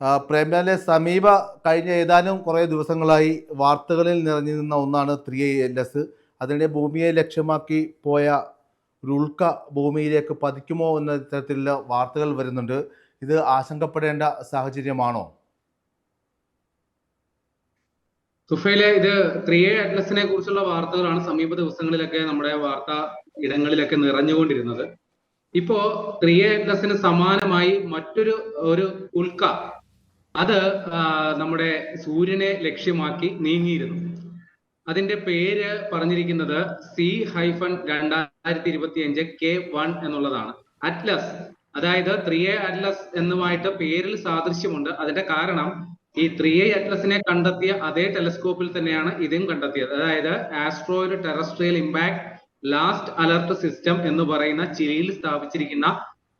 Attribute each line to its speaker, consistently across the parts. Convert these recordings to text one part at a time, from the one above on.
Speaker 1: ആ, പ്രേംലാലെ സമീപ കഴിഞ്ഞ ഏതാനും കുറേ ദിവസങ്ങളായി വാർത്തകളിൽ നിറഞ്ഞു നിന്ന ഒന്നാണ് ത്രീ എൽ എസ്. അതിനിടെ ഭൂമിയെ ലക്ഷ്യമാക്കി പോയ ഒരു ഉൾക്ക ഭൂമിയിലേക്ക് പതിക്കുമോ എന്ന തരത്തിലുള്ള വാർത്തകൾ വരുന്നുണ്ട്. ഇത് ആശങ്കപ്പെടേണ്ട സാഹചര്യമാണോ?
Speaker 2: സുഫയിലെ ഇത് ത്രീ എ അറ്റ്ലസിനെ കുറിച്ചുള്ള വാർത്തകളാണ് സമീപ ദിവസങ്ങളിലൊക്കെ നമ്മുടെ വാർത്താ ഇടങ്ങളിലൊക്കെ നിറഞ്ഞുകൊണ്ടിരുന്നത്. ഇപ്പോ ത്രീ എ അറ്റ്ലസിന് സമാനമായി മറ്റൊരു ഒരു ഉൽക്ക അത് നമ്മുടെ സൂര്യനെ ലക്ഷ്യമാക്കി നീങ്ങിയിരുന്നു. അതിന്റെ പേര് പറഞ്ഞിരിക്കുന്നത് സി ഹൈഫൺ രണ്ടായിരത്തി ഇരുപത്തി അഞ്ച് കെ വൺ എന്നുള്ളതാണ്. അറ്റ്ലസ് അതായത് ത്രീ എ അറ്റ്ലസ് എന്നുമായിട്ട് പേരിൽ സാദൃശ്യമുണ്ട്. അതിന്റെ കാരണം ഈ ത്രീ എ അറ്റ്ലസിനെ കണ്ടെത്തിയ അതേ ടെലിസ്കോപ്പിൽ തന്നെയാണ് ഇതും കണ്ടെത്തിയത്. അതായത് asteroid terrestrial impact last alert system എന്ന് പറയുന്ന ചിലിയിൽ സ്ഥാപിച്ചിരിക്കുന്ന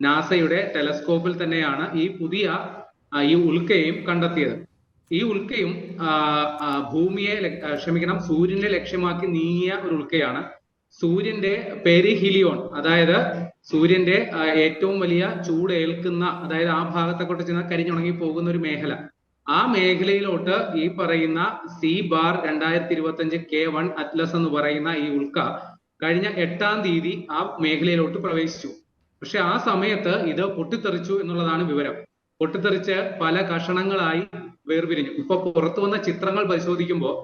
Speaker 2: നാസയുടെ ടെലസ്കോപ്പിൽ തന്നെയാണ് ഈ പുതിയ ഈ ഉൽക്കയും കണ്ടെത്തിയത്. ഈ ഉൽക്കയും ഭൂമിയെ ക്ഷമിക്കണം സൂര്യനെ ലക്ഷ്യമാക്കി നീങ്ങിയ ഒരു ഉൽക്കയാണ്. സൂര്യന്റെ പെരിഹിലിയോൺ അതായത് സൂര്യന്റെ ഏറ്റവും വലിയ ചൂട് ഏൽക്കുന്ന അതായത് ആ ഭാഗത്തെക്കൊണ്ട് ചെന്ന് കരിഞ്ഞുണങ്ങി പോകുന്ന ഒരു മേഖല. ആ മേഖലയിലോട്ട് ഈ പറയുന്ന സി ബാർ രണ്ടായിരത്തി ഇരുപത്തി അഞ്ച് കെ വൺ അറ്റ്ലസ് എന്ന് പറയുന്ന ഈ ഉൽക്ക കഴിഞ്ഞ എട്ടാം തീയതി ആ മേഖലയിലോട്ട് പ്രവേശിച്ചു. പക്ഷെ ആ സമയത്ത് ഇത് പൊട്ടിത്തെറിച്ചു എന്നുള്ളതാണ് വിവരം. പൊട്ടിത്തെറിച്ച് പല കഷണങ്ങളായി വേർപിരിഞ്ഞു. ഇപ്പൊ പുറത്തു വന്ന ചിത്രങ്ങൾ പരിശോധിക്കുമ്പോൾ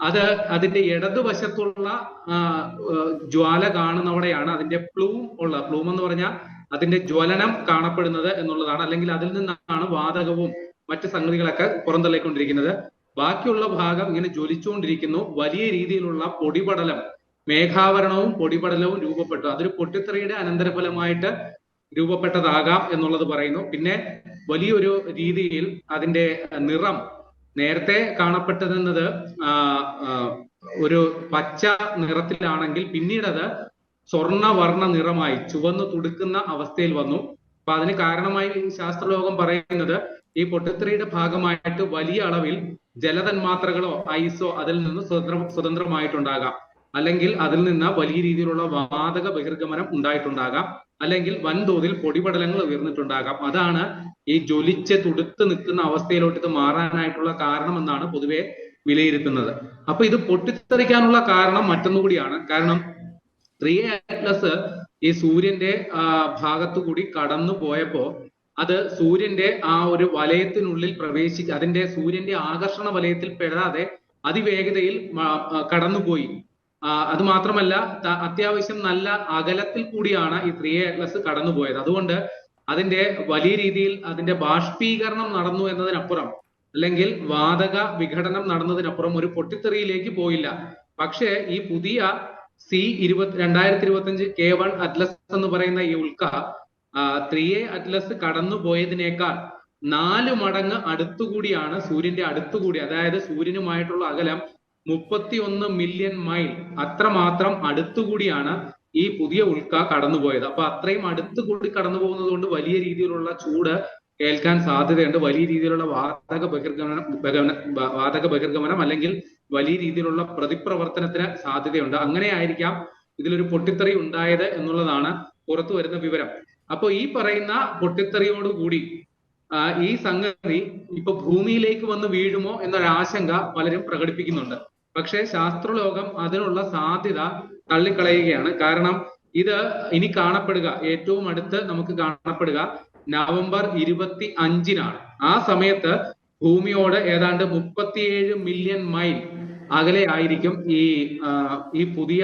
Speaker 2: അത് അതിന്റെ ഇടതുവശത്തുള്ള ജ്വാല കാണുന്നവിടെയാണ് അതിന്റെ പ്ലൂം ഉള്ള പ്ലൂം എന്ന് പറഞ്ഞാൽ അതിന്റെ ജ്വലനം കാണപ്പെടുന്നത് എന്നുള്ളതാണ്. അല്ലെങ്കിൽ അതിൽ നിന്നാണ് വാതകവും മറ്റ് സംഗതികളൊക്കെ പുറന്തള്ളിക്കൊണ്ടിരിക്കുന്നത്. ബാക്കിയുള്ള ഭാഗം ഇങ്ങനെ ജ്വലിച്ചുകൊണ്ടിരിക്കുന്നു. വലിയ രീതിയിലുള്ള പൊടിപടലം മേഘാവരണവും പൊടിപടലവും രൂപപ്പെട്ടു. അതൊരു പൊട്ടിത്തെറിയുടെ അനന്തരഫലമായിട്ട് രൂപപ്പെട്ടതാകാം എന്നുള്ളത് പറയുന്നു. പിന്നെ വലിയൊരു രീതിയിൽ അതിന്റെ നിറം നേരത്തെ കാണപ്പെട്ടിരുന്നത് ഒരു പച്ച നിറത്തിലാണെങ്കിൽ പിന്നീട് അത് സ്വർണവർണ നിറമായി ചുവന്നു തുടുക്കുന്ന അവസ്ഥയിൽ വന്നു. അപ്പൊ അതിന് കാരണമായി ശാസ്ത്രലോകം പറയുന്നത് ഈ പൊട്ടിത്തെറിയുടെ ഭാഗമായിട്ട് വലിയ അളവിൽ ജലതന്മാത്രകളോ ഐസോ അതിൽ നിന്ന് സ്വതന്ത്ര സ്വതന്ത്രമായിട്ടുണ്ടാകാം. അല്ലെങ്കിൽ അതിൽ നിന്ന് വലിയ രീതിയിലുള്ള വാതക ബഹിർഗമനം ഉണ്ടായിട്ടുണ്ടാകാം. അല്ലെങ്കിൽ വൻതോതിൽ പൊടിപടലങ്ങൾ ഉയർന്നിട്ടുണ്ടാകാം. അതാണ് ഈ ജ്വലിച്ച് തുടുത്ത് നിൽക്കുന്ന അവസ്ഥയിലോട്ട് ഇത് മാറാനായിട്ടുള്ള കാരണം എന്നാണ് പൊതുവെ വിലയിരുത്തുന്നത്. അപ്പൊ ഇത് പൊട്ടിത്തെറിക്കാനുള്ള കാരണം മറ്റൊന്നുകൂടിയാണ്. കാരണം ത്രീ അറ്റ്ലസ് ഈ സൂര്യന്റെ ഭാഗത്തു കൂടി കടന്നു പോയപ്പോ അത് സൂര്യന്റെ ആ ഒരു വലയത്തിനുള്ളിൽ പ്രവേശിച്ച് അതിന്റെ സൂര്യന്റെ ആകർഷണ വലയത്തിൽ പെടാതെ അതിവേഗതയിൽ കടന്നുപോയി. അത് മാത്രമല്ല അത്യാവശ്യം നല്ല അകലത്തിൽ കൂടിയാണ് ഈ ത്രീ അറ്റ്ലസ് കടന്നുപോയത്. അതുകൊണ്ട് അതിന്റെ വലിയ രീതിയിൽ അതിന്റെ ബാഷ്പീകരണം നടന്നു എന്നതിനപ്പുറം അല്ലെങ്കിൽ വാതക വിഘടനം നടന്നതിനപ്പുറം ഒരു പൊട്ടിത്തെറിയിലേക്ക് പോയില്ല. പക്ഷേ ഈ പുതിയ സി ഇരുപത്തി രണ്ടായിരത്തി ഇരുപത്തി അഞ്ച് കെ വൺ അറ്റ്ലസ് എന്ന് പറയുന്ന ഈ ഉൽക്ക ത്രീ എ അറ്റ്ലസ് കടന്നു പോയതിനേക്കാൾ നാല് മടങ്ങ് അടുത്തുകൂടിയാണ് സൂര്യന്റെ അടുത്തുകൂടി. അതായത് സൂര്യനുമായിട്ടുള്ള അകലം മുപ്പത്തി ഒന്ന് മില്യൺ മൈൽ അത്രമാത്രം അടുത്തുകൂടിയാണ് ഈ പുതിയ ഉൽക്ക കടന്നുപോയത്. അപ്പൊ അത്രയും അടുത്തുകൂടി കടന്നു പോകുന്നത് കൊണ്ട് വലിയ രീതിയിലുള്ള ചൂട് കേൾക്കാൻ സാധ്യതയുണ്ട്. വലിയ രീതിയിലുള്ള വാതക ബഹിർഗമനം വാതക ബഹിർഗമനം അല്ലെങ്കിൽ വലിയ രീതിയിലുള്ള പ്രതിപ്രവർത്തനത്തിന് സാധ്യതയുണ്ട്. അങ്ങനെ ആയിരിക്കാം ഇതിലൊരു പൊട്ടിത്തെറി ഉണ്ടായത് എന്നുള്ളതാണ് പുറത്തു വരുന്ന വിവരം. അപ്പൊ ഈ പറയുന്ന പൊട്ടിത്തെറിയോടുകൂടി ഈ സംഗതി ഇപ്പൊ ഭൂമിയിലേക്ക് വന്ന് വീഴുമോ എന്നൊരാശങ്ക പലരും പ്രകടിപ്പിക്കുന്നുണ്ട്. പക്ഷേ ശാസ്ത്രലോകം അതിനുള്ള സാധ്യത തള്ളിക്കളയുകയാണ്. കാരണം ഇത് ഇനി കാണപ്പെടുക. ഏറ്റവും അടുത്ത് നമുക്ക് കാണപ്പെടുക നവംബർ ഇരുപത്തി അഞ്ചിനാണ് ആ സമയത്ത് ഭൂമിയോട് ഏതാണ്ട് മുപ്പത്തിയേഴ് മില്യൺ മൈൽ അകലെ ആയിരിക്കും ഈ ഈ പുതിയ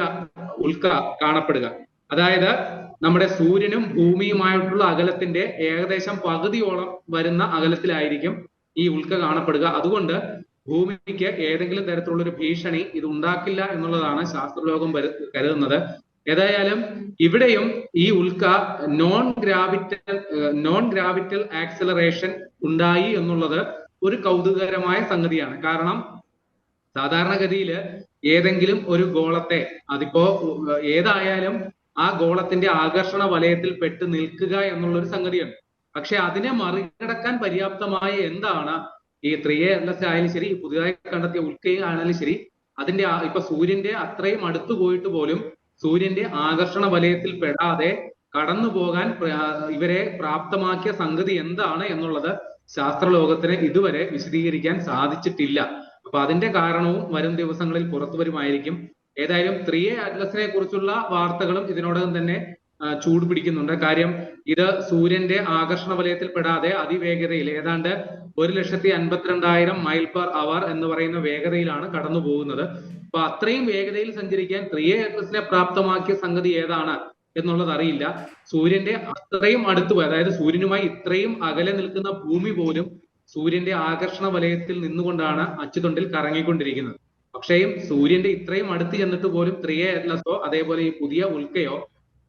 Speaker 2: ഉൽക്ക കാണപ്പെടുക. അതായത് നമ്മുടെ സൂര്യനും ഭൂമിയുമായിട്ടുള്ള അകലത്തിന്റെ ഏകദേശം പകുതിയോളം വരുന്ന അകലത്തിലായിരിക്കും ഈ ഉൽക്ക കാണപ്പെടുക. അതുകൊണ്ട് ഭൂമിക്ക് ഏതെങ്കിലും തരത്തിലുള്ള ഒരു ഭീഷണി ഇത് ഉണ്ടാക്കില്ല എന്നുള്ളതാണ് ശാസ്ത്രലോകം കരുതുന്നത്. ഏതായാലും ഇവിടെയും ഈ ഉൽക്ക non gravitational non gravitational acceleration ഉണ്ടായി എന്നുള്ളത് ഒരു കൗതുകകരമായ സംഗതിയാണ്. കാരണം സാധാരണഗതിയിൽ ഏതെങ്കിലും ഒരു ഗോളത്തെ അതിപ്പോ ഏതായാലും ആ ഗോളത്തിന്റെ ആകർഷണ വലയത്തിൽ പെട്ട് നിൽക്കുക എന്നുള്ള ഒരു സംഗതിയുണ്ട് പക്ഷെ അതിനെ മറികടക്കാൻ പര്യാപ്തമായ എന്താണ്? ഈ ത്രീ എ എസ് ആയാലും ശരി പുതിയതായി കണ്ടെത്തിയ ഉൽക്കയെ ആണെങ്കിലും ശരി അതിന്റെ ഇപ്പൊ സൂര്യന്റെ അത്രയും അടുത്ത് പോയിട്ട് പോലും സൂര്യന്റെ ആകർഷണ വലയത്തിൽ പെടാതെ കടന്നു പോകാൻ ഇവരെ പ്രാപ്തമാക്കിയ സംഗതി എന്താണ് എന്നുള്ളത് ശാസ്ത്രലോകത്തിന് ഇതുവരെ വിശദീകരിക്കാൻ സാധിച്ചിട്ടില്ല. അപ്പൊ അതിന്റെ കാരണവും വരും ദിവസങ്ങളിൽ പുറത്തു വരുമായിരിക്കും. ഏതായാലും ത്രീ എ അറ്റ്ലസിനെ കുറിച്ചുള്ള വാർത്തകളും ഇതിനോടകം തന്നെ ചൂട് പിടിക്കുന്നുണ്ട്. കാര്യം ഇത് സൂര്യന്റെ ആകർഷണ വലയത്തിൽ പെടാതെ അതിവേഗതയിൽ ഏതാണ്ട് ഒരു ലക്ഷത്തി അൻപത്തിരണ്ടായിരം മൈൽ പെർ അവർ എന്ന് പറയുന്ന വേഗതയിലാണ് കടന്നു പോകുന്നത്. അപ്പൊ അത്രയും വേഗതയിൽ സഞ്ചരിക്കാൻ ത്രീ എ പ്രാപ്തമാക്കിയ സംഗതി ഏതാണ് എന്നുള്ളത് അറിയില്ല. സൂര്യന്റെ അത്രയും അടുത്ത് പോയി അതായത് സൂര്യനുമായി ഇത്രയും അകലെ നിൽക്കുന്ന ഭൂമി പോലും സൂര്യന്റെ ആകർഷണ വലയത്തിൽ നിന്നുകൊണ്ടാണ് അച്ചുതൊണ്ടിൽ കറങ്ങിക്കൊണ്ടിരിക്കുന്നത്. പക്ഷേയും സൂര്യന്റെ ഇത്രയും അടുത്ത് ചെന്നിട്ട് പോലും ത്രീ എ അറ്റ്ലസോ അതേപോലെ ഈ പുതിയ ഉൽക്കയോ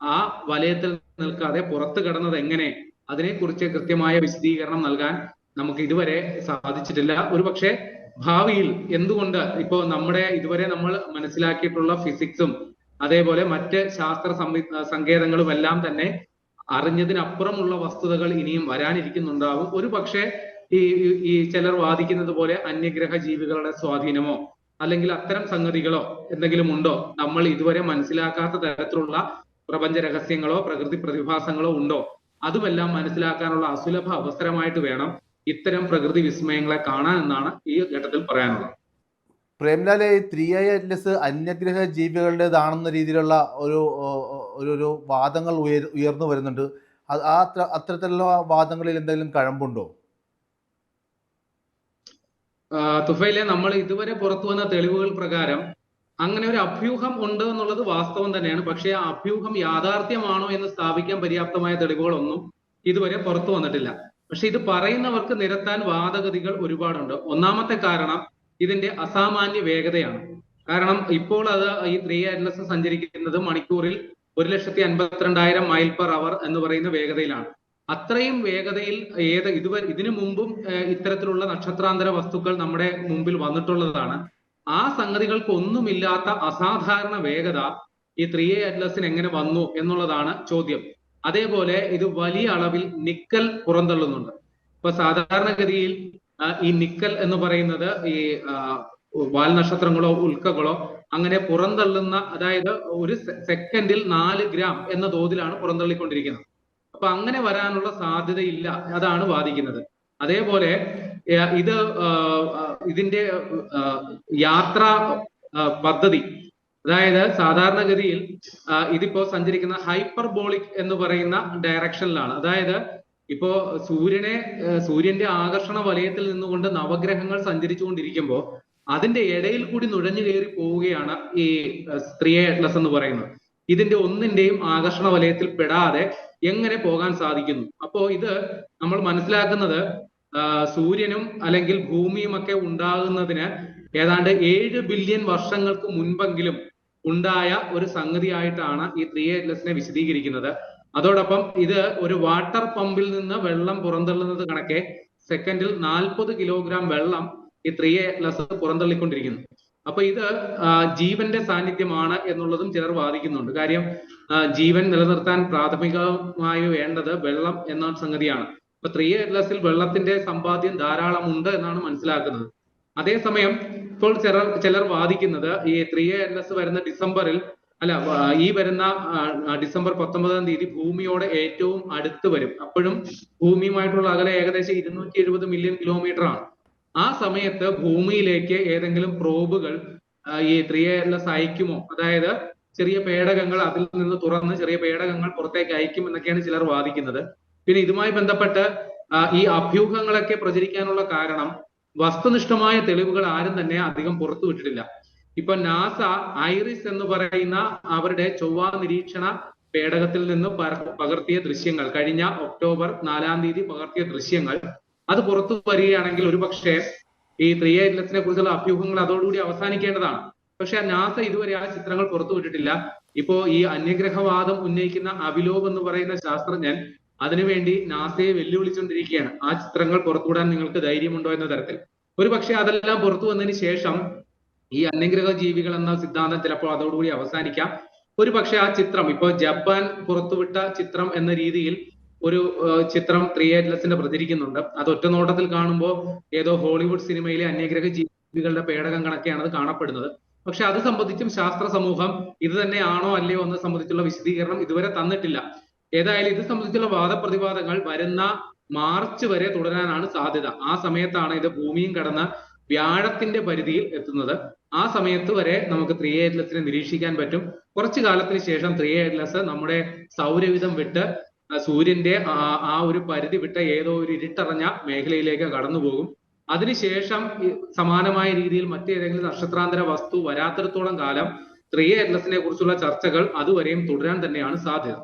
Speaker 2: ആ വലയത്തിൽ നിൽക്കാതെ പുറത്തു കടന്നത് എങ്ങനെ? അതിനെക്കുറിച്ച് കൃത്യമായ വിശദീകരണം നൽകാൻ നമുക്ക് ഇതുവരെ സാധിച്ചിട്ടില്ല. ഒരു പക്ഷേ ഭാവിയിൽ എന്തുകൊണ്ട് ഇപ്പോ നമ്മുടെ ഇതുവരെ നമ്മൾ മനസ്സിലാക്കിയിട്ടുള്ള ഫിസിക്സും അതേപോലെ മറ്റ് ശാസ്ത്ര സംവി സങ്കേതങ്ങളും എല്ലാം തന്നെ അറിഞ്ഞതിനപ്പുറമുള്ള വസ്തുതകൾ ഇനിയും വരാനിരിക്കുന്നുണ്ടാവും. ഒരു പക്ഷേ ഈ ഈ- ചിലർ വാദിക്കുന്നത് പോലെ അന്യഗ്രഹ ജീവികളുടെ സ്വാധീനമോ അല്ലെങ്കിൽ അത്തരം സംഗതികളോ എന്തെങ്കിലും ഉണ്ടോ? നമ്മൾ ഇതുവരെ മനസ്സിലാക്കാത്ത തരത്തിലുള്ള പ്രപഞ്ച രഹസ്യങ്ങളോ പ്രകൃതി പ്രതിഭാസങ്ങളോ ഉണ്ടോ? അതുമെല്ലാം മനസ്സിലാക്കാനുള്ള അസുലഭ അവസരമായിട്ട് വേണം ഇത്തരം പ്രകൃതി വിസ്മയങ്ങളെ കാണാൻ എന്നാണ് ഈ ഘട്ടത്തിൽ പറയാനുള്ളത്.
Speaker 1: പ്രേംലാലെ ത്രീ ഐ അറ്റ്ലസ് അന്യഗ്രഹ ജീവികളുടേതാണെന്ന രീതിയിലുള്ള ഒരു ഒരു ഒരു വാദങ്ങൾ ഉയർ ഉയർന്നു വരുന്നുണ്ട്. അത് ആ അത്തരത്തിലുള്ള വാദങ്ങളിൽ എന്തെങ്കിലും കഴമ്പുണ്ടോ?
Speaker 2: തുഫയിലെ നമ്മൾ ഇതുവരെ പുറത്തു വന്ന തെളിവുകൾ പ്രകാരം അങ്ങനെ ഒരു അഭ്യൂഹം ഉണ്ട് എന്നുള്ളത് വാസ്തവം തന്നെയാണ്. പക്ഷേ ആ അഭ്യൂഹം യാഥാർത്ഥ്യമാണോ എന്ന് സ്ഥാപിക്കാൻ പര്യാപ്തമായ തെളിവുകളൊന്നും ഇതുവരെ പുറത്തു വന്നിട്ടില്ല. പക്ഷെ ഇത് പറയുന്നവർക്ക് നിരത്താൻ വാദഗതികൾ ഒരുപാടുണ്ട്. ഒന്നാമത്തെ കാരണം ഇതിന്റെ അസാമാന്യ വേഗതയാണ്. കാരണം ഇപ്പോൾ അത് ഈ ത്രീ അറ്റ്ലസ് സഞ്ചരിക്കുന്നത് മണിക്കൂറിൽ ഒരു ലക്ഷത്തി അൻപത്തിരണ്ടായിരം മൈൽ പെർ അവർ എന്ന് പറയുന്ന വേഗതയിലാണ്. അത്രയും വേഗതയിൽ ഏത് ഇതുവരെ ഇതിനു മുമ്പും ഇത്തരത്തിലുള്ള നക്ഷത്രാന്തര വസ്തുക്കൾ നമ്മുടെ മുമ്പിൽ വന്നിട്ടുള്ളതാണ്. ആ സംഗതികൾക്കൊന്നുമില്ലാത്ത അസാധാരണ വേഗത ഈ ത്രീ എ അറ്റ്ലസിന് എങ്ങനെ വന്നു എന്നുള്ളതാണ് ചോദ്യം. അതേപോലെ ഇത് വലിയ അളവിൽ നിക്കൽ പുറന്തള്ളുന്നുണ്ട്. ഇപ്പൊ സാധാരണഗതിയിൽ ഈ നിക്കൽ എന്ന് പറയുന്നത് ഈ വാൽനക്ഷത്രങ്ങളോ ഉൽക്കകളോ അങ്ങനെ പുറന്തള്ളുന്ന അതായത് ഒരു സെക്കൻഡിൽ നാല് ഗ്രാം എന്ന തോതിലാണ് പുറന്തള്ളിക്കൊണ്ടിരിക്കുന്നത്. അപ്പൊ അങ്ങനെ വരാനുള്ള സാധ്യതയില്ല. അതാണ് വാദിക്കുന്നത് അതേപോലെ ഇത് ഇതിന്റെ യാത്ര പദ്ധതി. അതായത് സാധാരണഗതിയിൽ ഇതിപ്പോ സഞ്ചരിക്കുന്ന ഹൈപ്പർബോളിക് എന്ന് പറയുന്ന ഡയറക്ഷനിലാണ്. അതായത് ഇപ്പോ സൂര്യനെ സൂര്യന്റെ ആകർഷണ വലയത്തിൽ നിന്നുകൊണ്ട് നവഗ്രഹങ്ങൾ സഞ്ചരിച്ചുകൊണ്ടിരിക്കുമ്പോൾ അതിന്റെ ഇടയിൽ കൂടി നുഴഞ്ഞു കയറി പോവുകയാണ് ഈ സ്ത്രീ അറ്റ്ലസ് എന്ന് പറയുന്നത്. ഇതിന്റെ ഒന്നിന്റെയും ആകർഷണ വലയത്തിൽ പെടാതെ എങ്ങനെ പോകാൻ സാധിക്കുന്നു? അപ്പോ ഇത് നമ്മൾ മനസ്സിലാക്കുന്നത് സൂര്യനും അല്ലെങ്കിൽ ഭൂമിയും ഒക്കെ ഉണ്ടാകുന്നതിന് ഏതാണ്ട് ഏഴ് ബില്യൺ വർഷങ്ങൾക്ക് മുൻപെങ്കിലും ഉണ്ടായ ഒരു സംഗതിയായിട്ടാണ് ഈ ത്രീ അറ്റ്ലസിനെ വിശദീകരിക്കുന്നത്. അതോടൊപ്പം ഇത് ഒരു വാട്ടർ പമ്പിൽ നിന്ന് വെള്ളം പുറന്തള്ളുന്നത് കണക്കെ സെക്കൻഡിൽ നാൽപ്പത് കിലോഗ്രാം വെള്ളം ഈ ത്രീ അറ്റ്ലസ് പുറന്തള്ളിക്കൊണ്ടിരിക്കുന്നു. അപ്പൊ ഇത് ജീവന്റെ സാന്നിധ്യമാണ് എന്നുള്ളതും ചിലർ വാദിക്കുന്നുണ്ട്. കാര്യം ജീവൻ നിലനിർത്താൻ പ്രാഥമികമായി വേണ്ടത് വെള്ളം എന്ന സംഗതിയാണ്. ഇപ്പൊ ത്രീ അറ്റ്ലസിൽ വെള്ളത്തിന്റെ സമ്പാദ്യം ധാരാളം ഉണ്ട് എന്നാണ് മനസ്സിലാക്കുന്നത്. അതേസമയം ഇപ്പോൾ ചിലർ ചിലർ വാദിക്കുന്നത് ഈ ത്രീ അറ്റ്ലസ് വരുന്ന ഡിസംബറിൽ അല്ല ഈ വരുന്ന ഡിസംബർ പത്തൊമ്പതാം തീയതി ഭൂമിയോട് ഏറ്റവും അടുത്ത് വരും. അപ്പോഴും ഭൂമിയുമായിട്ടുള്ള അകലെ ഏകദേശം ഇരുന്നൂറ്റി എഴുപത് മില്യൺ കിലോമീറ്റർ ആണ്. ആ സമയത്ത് ഭൂമിയിലേക്ക് ഏതെങ്കിലും പ്രോബുകൾ ഈ ത്രീ അറ്റ്ലസ് അയക്കുമോ? അതായത് ചെറിയ പേടകങ്ങൾ അതിൽ നിന്ന് തുറന്ന് ചെറിയ പേടകങ്ങൾ പുറത്തേക്ക് അയക്കും എന്നൊക്കെയാണ് ചിലർ വാദിക്കുന്നത്. പിന്നെ ഇതുമായി ബന്ധപ്പെട്ട് ഈ അഭ്യൂഹങ്ങളൊക്കെ പ്രചരിക്കാനുള്ള കാരണം വസ്തുനിഷ്ഠമായ തെളിവുകൾ ആരും തന്നെ അധികം പുറത്തു വിട്ടിട്ടില്ല. ഇപ്പൊ നാസ ഐറിസ് എന്ന് പറയുന്ന അവരുടെ ചൊവ്വ നിരീക്ഷണ പേടകത്തിൽ നിന്ന് പകർത്തിയ ദൃശ്യങ്ങൾ കഴിഞ്ഞ ഒക്ടോബർ നാലാം തീയതി പകർത്തിയ ദൃശ്യങ്ങൾ അത് പുറത്തു വരികയാണെങ്കിൽ ഒരുപക്ഷെ ഈ ത്രീ എയ്റ്റ്ലസിനെ കുറിച്ചുള്ള അഭ്യൂഹങ്ങൾ അതോടുകൂടി അവസാനിക്കേണ്ടതാണ്. പക്ഷെ നാസ ഇതുവരെ ആ ചിത്രങ്ങൾ പുറത്തു വിട്ടിട്ടില്ല. ഇപ്പോ ഈ അന്യഗ്രഹവാദം ഉന്നയിക്കുന്ന അവിലോബ് എന്ന് പറയുന്ന ശാസ്ത്രജ്ഞൻ അതിനുവേണ്ടി നാസയെ വെല്ലുവിളിച്ചുകൊണ്ടിരിക്കുകയാണ് ആ ചിത്രങ്ങൾ പുറത്തുവിടാൻ നിങ്ങൾക്ക് ധൈര്യമുണ്ടോ എന്ന തരത്തിൽ. ഒരു പക്ഷെ അതെല്ലാം പുറത്തു വന്നതിന് ശേഷം ഈ അന്യഗ്രഹ ജീവികൾ എന്ന സിദ്ധാന്തം ചിലപ്പോൾ അതോടുകൂടി അവസാനിക്കാം. ഒരു പക്ഷെ ആ ചിത്രം ഇപ്പൊ ജപ്പാൻ പുറത്തുവിട്ട ചിത്രം എന്ന രീതിയിൽ ഒരു ചിത്രം ത്രീ ഏറ്റ്ലസിന്റെ പ്രചരിക്കുന്നുണ്ട്. അത് ഒറ്റ നോട്ടത്തിൽ കാണുമ്പോൾ ഏതോ ഹോളിവുഡ് സിനിമയിലെ അന്യഗ്രഹ ജീവികളുടെ പേടകം കണക്കെയാണ് അത് കാണപ്പെടുന്നത്. പക്ഷെ അത് സംബന്ധിച്ചും ശാസ്ത്ര സമൂഹം ഇത് തന്നെയാണോ അല്ലയോ എന്ന് സംബന്ധിച്ചുള്ള വിശദീകരണം ഇതുവരെ തന്നിട്ടില്ല. ഏതായാലും ഇത് സംബന്ധിച്ചുള്ള വാദപ്രതിവാദങ്ങൾ വരുന്ന മാർച്ച് വരെ തുടരാനാണ് സാധ്യത. ആ സമയത്താണ് ഇത് ഭൂമിയും കടന്ന് വ്യാഴത്തിന്റെ പരിധിയിൽ എത്തുന്നത്. ആ സമയത്ത് വരെ നമുക്ക് ത്രീ എ എറ്റ്ലസിനെ നിരീക്ഷിക്കാൻ പറ്റും. കുറച്ചു കാലത്തിന് ശേഷം ത്രീ എ എറ്റ്ലസ് നമ്മുടെ സൗരവിധം വിട്ട് സൂര്യന്റെ ആ ഒരു പരിധി വിട്ട ഏതോ ഒരു ഇരുട്ടറഞ്ഞ മേഖലയിലേക്ക് കടന്നു പോകും. അതിനുശേഷം സമാനമായ രീതിയിൽ മറ്റേതെങ്കിലും നക്ഷത്രാന്തര വസ്തു വരാത്തിടത്തോളം കാലം ത്രീ എ എറ്റ്ലസിനെ കുറിച്ചുള്ള ചർച്ചകൾ അതുവരെയും തുടരാൻ തന്നെയാണ് സാധ്യത.